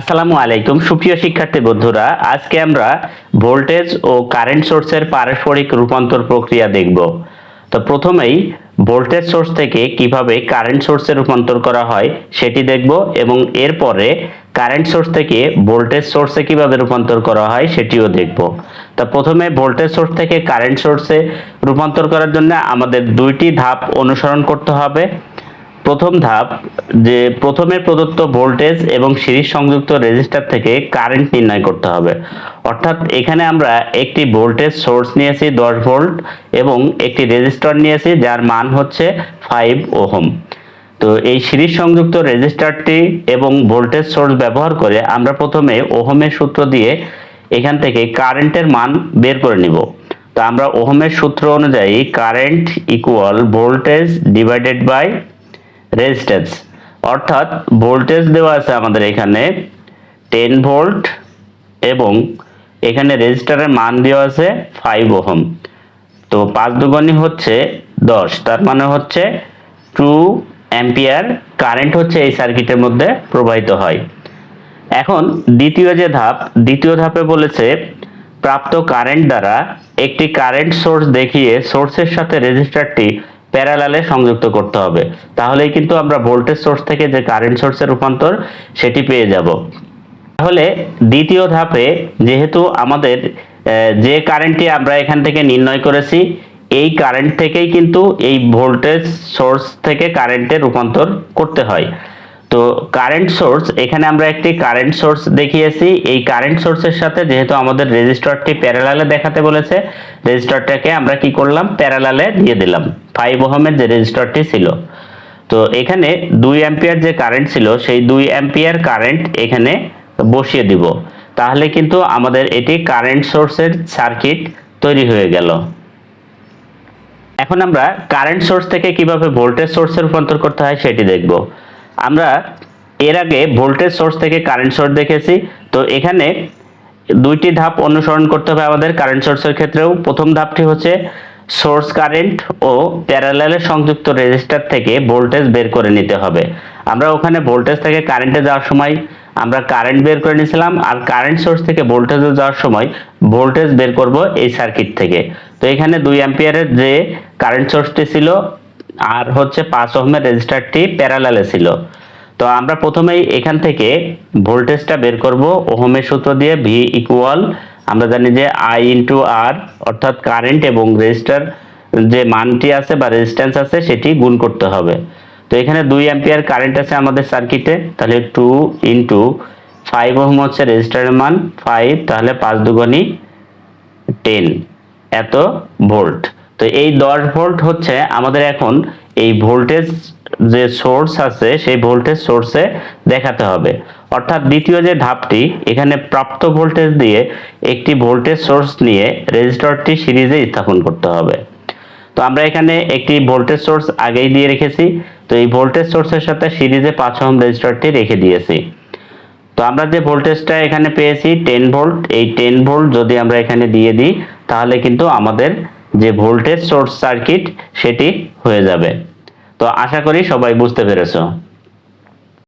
আসসালামু আলাইকুম। সুপ্রিয় শিক্ষার্থী বন্ধুরা, আজকে আমরা ভোল্টেজ ও কারেন্ট সোর্সের পারস্পরিক রূপান্তর প্রক্রিয়া দেখব। তো প্রথমেই ভোল্টেজ সোর্স থেকে কীভাবে কারেন্ট সোর্সে রূপান্তর করা হয় সেটি দেখব এবং এরপরে কারেন্ট সোর্স থেকে ভোল্টেজ সোর্সে কীভাবে রূপান্তর করা হয় সেটিও দেখব। তো প্রথমে ভোল্টেজ সোর্স থেকে কারেন্ট সোর্সে রূপান্তর করার জন্য আমাদের দুইটি ধাপ অনুসরণ করতে হবে। প্রথম ধাপ, যে প্রথমে প্রদত্ত ভোল্টেজ এবং সিরিজ সংযুক্ত রেজিস্টার থেকে কারেন্ট নির্ণয় করতে হবে। অর্থাৎ এখানে আমরা একটি ভোল্টেজ সোর্স নিয়েছি দশ ভোল্ট এবং একটি রেজিস্টার নিয়েছি যার মান হচ্ছে ফাইভ ওহম। তো এই সিরিজ সংযুক্ত রেজিস্টারটি এবং ভোল্টেজ সোর্স ব্যবহার করে আমরা প্রথমে ওহমের সূত্র দিয়ে এখান থেকে কারেন্টের মান বের করে নিব। তো আমরা ওহমের সূত্র অনুযায়ী current equal voltage divided by resistance অর্থাৎ ভোল্টেজ দেওয়া আছে আমাদের এখানে টেন ভোল্ট এবং এখানে রেজিস্টারের মান দেওয়া আছে ফাইভ ওহম। তো পাঁচ দুগুণই হচ্ছে দশ, তার মানে হচ্ছে টু অ্যাম্পিয়ার কারেন্ট হচ্ছে এই সার্কিটের মধ্যে প্রবাহিত হয়। এখন দ্বিতীয় যে ধাপ, দ্বিতীয় ধাপে বলেছে প্রাপ্ত কারেন্ট দ্বারা একটি কারেন্ট সোর্স দেখিয়ে সোর্সের সাথে রেজিস্টারটি প্যারালালে সংযুক্ত করতে হবে। তাহলেই কিন্তু আমরা ভোল্টেজ সোর্স থেকে যে কারেন্ট সোর্সের রূপান্তর, সেটি পেয়ে যাব। তাহলে দ্বিতীয় ধাপে যেহেতু আমাদের যে কারেন্টটি আমরা এখান থেকে নির্ণয় করেছি, এই কারেন্ট থেকেই কিন্তু এই ভোল্টেজ সোর্স থেকে কারেন্টে রূপান্তর করতে হয়। তো কারেন্ট সোর্স এখানে আমরা একটি কারেন্ট সোর্স দেখিয়েছি। এই কারেন্ট সোর্সের সাথে যেহেতু আমাদের রেজিস্টারটি প্যারালালে দেখাতে বলেছে রেজিস্টারটাকে আমরা কি করলাম? প্যারালালে দিয়ে দিলাম। ফাইভ ওহমের যে রেজিস্টারটি ছিল। তো এখানে দুই অ্যাম্পিয়ার যে কারেন্ট ছিল, সেই দুই অ্যাম্পিয়ার কারেন্ট এখানে বসিয়ে দিব। তাহলে কিন্তু আমাদের এটি কারেন্ট সোর্সের সার্কিট তৈরি হয়ে গেল। এখন আমরা কারেন্ট সোর্স থেকে কীভাবে ভোল্টেজ সোর্সে রূপান্তর করতে হয় সেটি দেখব। আমরা এর আগে ভোল্টেজ সোর্স থেকে কারেন্ট সোর্স দেখেছি। তো এখানে দুইটি ধাপ অনুসরণ করতে হবে আমাদের কারেন্ট সোর্সের ক্ষেত্রেও। প্রথম ধাপটি হচ্ছে সোর্স কারেন্ট ও প্যারালালে সংযুক্ত রেজিস্টার থেকে ভোল্টেজ বের করে নিতে হবে। আমরা ওখানে ভোল্টেজ থেকে কারেন্টে যাওয়ার সময় আমরা কারেন্ট বের করে নিয়েছিলাম আর কারেন্ট সোর্স থেকে ভোল্টেজে যাওয়ার সময় ভোল্টেজ বের করব এই সার্কিট থেকে। তো এখানে দুই অ্যাম্পিয়ারের যে কারেন্ট সোর্সটি ছিল আর হচ্ছে পাঁচ ওহমের রেজিস্টারটি প্যারালালে ছিল। তো আমরা প্রথমেই এখান থেকে ভোল্টেজটা বের করব, ওহমের সূত্র দিয়ে ভি ইকুয়াল আমরা জানি যে আই ইন্টু আর অর্থাৎ কারেন্ট এবং রেজিস্টার যে মানটি আছে বা রেজিস্ট্যান্স আছে, সেটি গুণ করতে হবে। তো এখানে দুই অ্যাম্পিয়ার কারেন্ট আছে আমাদের সার্কিটে তাহলে টু ইন্টু ফাইভ ওহম হচ্ছে রেজিস্টারের মান ফাইভ তাহলে পাঁচ দুগুণই টেন এত ভোল্ট তো এই দশ ভোল্ট হচ্ছে আমাদের এখন এই ভোল্টেজ যে সোর্স আছে, সেই ভোল্টেজ সোর্সে দেখাতে হবে। অর্থাৎ দ্বিতীয় যে ধাপটি, এখানে প্রাপ্ত ভোল্টেজ দিয়ে একটি ভোল্টেজ সোর্স নিয়ে রেজিস্টারটি সিরিজে স্থাপন করতে হবে। তো আমরা এখানে একটি ভোল্টেজ সোর্স আগেই দিয়ে রেখেছি। তো এই ভোল্টেজ সোর্সের সাথে সিরিজে পাঁচ ওহম রেজিস্টারটি রেখে দিয়েছি। তো আমরা যে ভোল্টেজটা এখানে পেয়েছি, টেন ভোল্ট, এই টেন ভোল্ট যদি আমরা এখানে দিয়ে দিই, তাহলে কিন্তু আমাদের যে ভোল্টেজ সোর্স সার্কিট সেটি হয়ে যাবে। তো আশা করি সবাই বুঝতে পেরেছ।